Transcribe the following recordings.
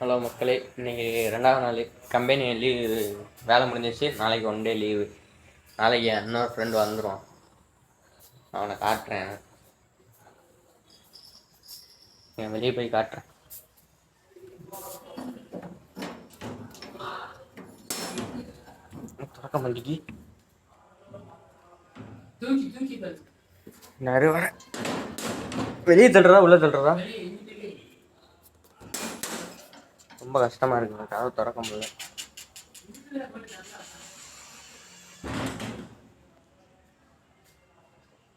Hello மக்களே இன்னைக்கு ரெண்டாவது நாள். கம்பெனி லீவு வேலை முடிஞ்சிச்சு நாளைக்கு ஒன் டே லீவு நாளைக்கு இன்னொரு ஃப்ரெண்டு வந்துடுவான் அவனை காட்டுறேன். நான் வெளியே போய் காட்டுறேன். திறக்க மாட்டேங்கி தூக்கி தூக்கி தள்ளு. நிறைய வர வெளியே தள்ளுறதா உள்ள தள்ளுறதா? ரொம்ப கஷ்டமா இருக்கு. கதவு திறக்க முடியல.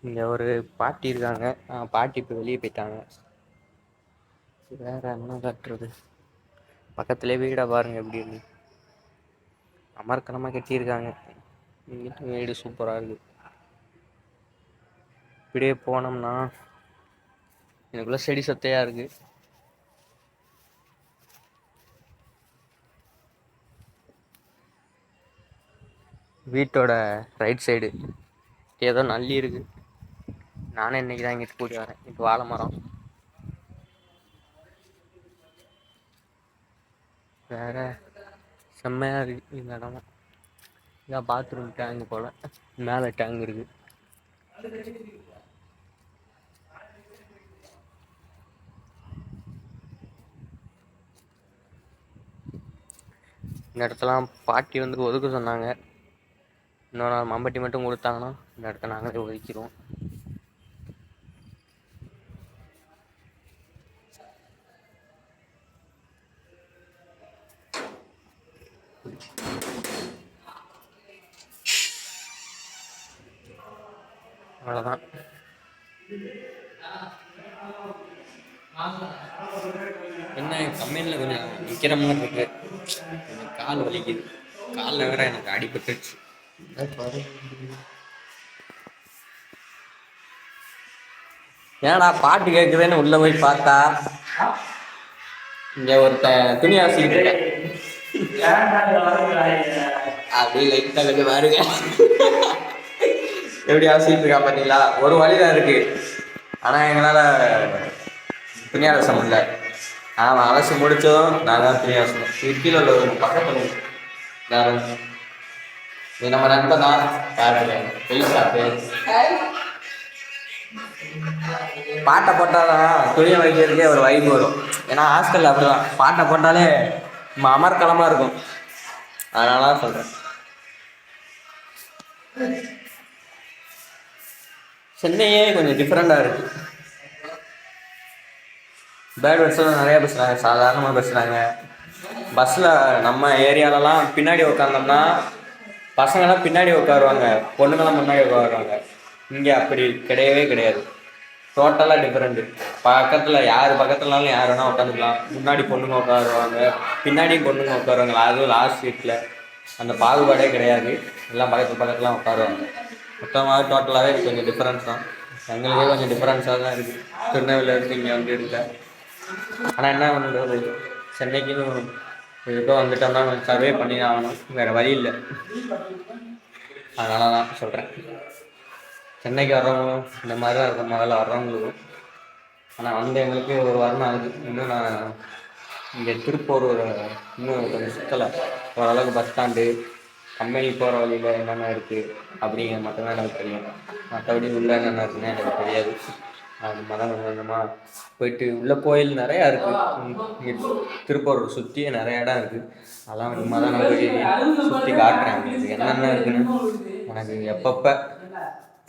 இங்க ஒரு பாட்டி இருக்காங்க. பாட்டி இப்போ வெளியே போயிட்டாங்க. வேற என்ன கட்டுறது? பக்கத்துலேயே வீடா பாருங்க எப்படி இருக்கு. அமர்க்கலமாக கட்டியிருக்காங்க. இங்கிட்டு வீடு சூப்பராக இருக்கு. இப்படியே போனோம்னா எனக்குள்ள செடி சொத்தையா இருக்கு. வீட்டோட ரைட் சைடு ஏதோ நல்லி இருக்கு. நானும் இன்னைக்கு தான் இங்கிட்டு கூட்டி வரேன். இப்போ வாழை மரம். வேற செம்மையா இருக்கு இந்த இடம். இதான் பாத்ரூம் டேங்க் போல. மேலே டேங்க் இருக்கு. இந்த இடத்தெல்லாம் பாட்டி வந்து ஒதுக்க சொன்னாங்க. இன்னொரு நாள் மம்பட்டி மட்டும் கொடுத்தாங்கன்னா இந்த இடத்த நாங்களே ஒதுக்கிடுவோம் அவ்வளோதான் என்ன கம்பெனியில் கொஞ்சம் நிற்கிற மாதிரி இருக்கு. கால் வலிக்குது. காலில் வேற எனக்கு அடிபட்டுச்சு ஏன்டா பாட்டு கேட்குதுன்னு உள்ள போய் பார்த்தா? இங்க ஒருத்தன் துணி ஆசிக்கிட்டு அப்படியே லைட்டா கொஞ்சம் பாருங்க எப்படி ஆசிக்கிட்டு இருக்கா பாத்தீங்களா? ஒரு வழி தான் இருக்கு. ஆனா எங்களால துணி அலச முடியல. ஆமா அலசி முடிச்சதும் நான் தான் துணி அலசணும். கீழே உள்ள பக்கத்துல நான் இது நம்ம நண்பன் தான் யாரு வெளிசாப்பு பாட்டை போட்டாதான் துணியை வைக்கிறதுக்கே ஒரு வைப் வரும். ஏன்னா ஹாஸ்டலில் அப்படிதான். பாட்டை போட்டாலே நம்ம அமர்க்கலமாக இருக்கும். அதனால தான் சொல்கிறேன் சென்னையே கொஞ்சம் டிஃப்ரெண்ட்டாக இருக்கு. பேட் வேர்ட்ஸ்லாம் நிறைய பேசுகிறாங்க சாதாரணமாக பேசுகிறாங்க பஸ்ஸில் நம்ம ஏரியாலலாம் பின்னாடி உட்காந்தோம்னா பசங்களாம் பின்னாடி உட்காருவாங்க பொண்ணுங்களாம் முன்னாடி உட்காருவாங்க. இங்கே அப்படி கிடையவே கிடையாது. டோட்டலாக டிஃப்ரெண்ட்டு பக்கத்தில் யார் பக்கத்துலனாலும் யார் வேணால் உட்காந்துக்கலாம். முன்னாடி பொண்ணுங்க உட்காருவாங்க பின்னாடி பொண்ணுங்க உட்காருவாங்க. அதுவும் லாஸ்ட் சீட்டில் அந்த பாகுபாடே கிடையாது. எல்லாம் பக்கத்து பக்கத்துலாம் உட்காருவாங்க. மொத்தமாக டோட்டலாகவே கொஞ்சம் டிஃப்ரென்ஸ் தான். எங்களுக்கே கொஞ்சம் டிஃப்ரென்ஸாக தான் இருக்குது திருநெல்வேலியிலேருந்து இங்கே வந்து இருக்க. ஆனால் என்ன பண்ணுறது? சென்னைக்குன்னு எதுக்கோ வந்துட்டோம்னா சர்வே பண்ணி தான் ஆகணும். வேறு வழி இல்லை. அதனால தான் சொல்கிறேன் சென்னைக்கு வர்றவங்களும் இந்த மாதிரி தான் இருக்கும். முதல்ல வர்றவங்களுக்கும். ஆனால் வந்து எங்களுக்கு ஒரு வாரம் ஆகுது. இன்னும் நான் இங்கே திருப்பூர் இன்னும் கொஞ்சம் சுற்றலை ஓரளவுக்கு பஸ் ஸ்டாண்டு கம்பெனி போகிற வழியில் என்னென்ன இருக்குது அப்படிங்கிறது மட்டும்தான் எனக்கு தெரியும். மற்றபடி உள்ளே என்னென்ன இருக்குன்னு எனக்கு தெரியாது. அது மதம் கொஞ்சம் கொஞ்சமாக போயிட்டு உள்ள கோயில் நிறையா இருக்குது இங்கே திருப்பூர் சுற்றியே நிறைய இடம் இருக்குது அதெல்லாம் சும்மா தான் நான் போய் சுற்றி காட்டுறேன். உங்களுக்கு என்னென்ன இருக்குன்னு எனக்கு எப்பப்போ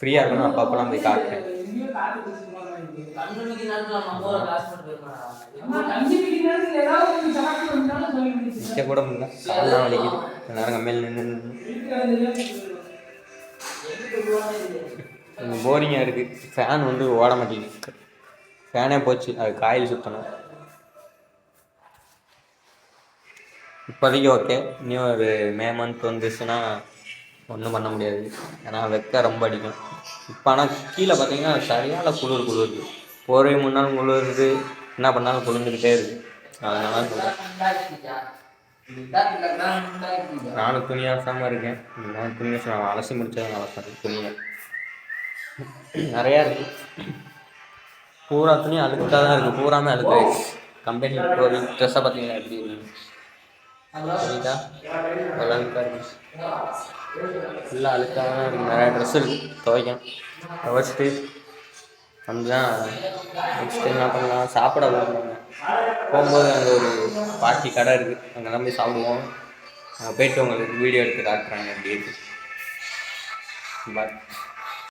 ஃப்ரீயாக இருக்கணும் அப்பப்போலாம் போய் காட்டுறேன். கண்ணுக்கு கூட முடியல. கால்லாம் வலிக்குது. நேரம் கம்மியில் நின்று கொஞ்சம் போரிங்காக இருக்குது ஃபேன் வந்து ஓட மாட்டேங்குது. ஃபேனே போச்சு. அது காயில் சுற்றணும் இப்போதைக்கு ஓகே இனி ஒரு மே மந்த் வந்துச்சுன்னா ஒன்றும் பண்ண முடியாது. ஏன்னா வெக்க ரொம்ப அடிக்கும். இப்போ ஆனால் கீழே பார்த்தீங்கன்னா சரியான குளிர் குளிருது போர்வை முன்னாலும் குளிருது. என்ன பண்ணாலும் குளிர்ந்துக்கிட்டே இருக்குது அதனால சொல்கிறேன் நானும் துணி அலசாமல் இருக்கேன். நான் துணி நான் அலசி முடிச்சது அலசாது துணியை. நிறையா இருக்கு. பூரா துணி அழுக்காக தான் இருக்குது பூராமே அழுக்காயிடுச்சு கம்பெனி ஒரு ட்ரெஸ்ஸை பார்த்தீங்கன்னா எப்படி இருக்கு? அழுக்காக இருக்கு. ஃபுல்லாக அழுக்காக இருக்கு. நிறையா ட்ரெஸ் இருக்குது துவைக்கும் துவைச்சிட்டு வந்துதான் நெக்ஸ்ட் என்ன பண்ணலாம்? சாப்பிட போகணும். போகும்போது அங்கே ஒரு பாட்டி கடை இருக்குது அங்கே தான் போய் சாப்பிடுவோம். அங்கே போயிட்டு உங்களுக்கு வீடியோ எடுத்து காட்டுறாங்க எப்படி இருக்குது பாய்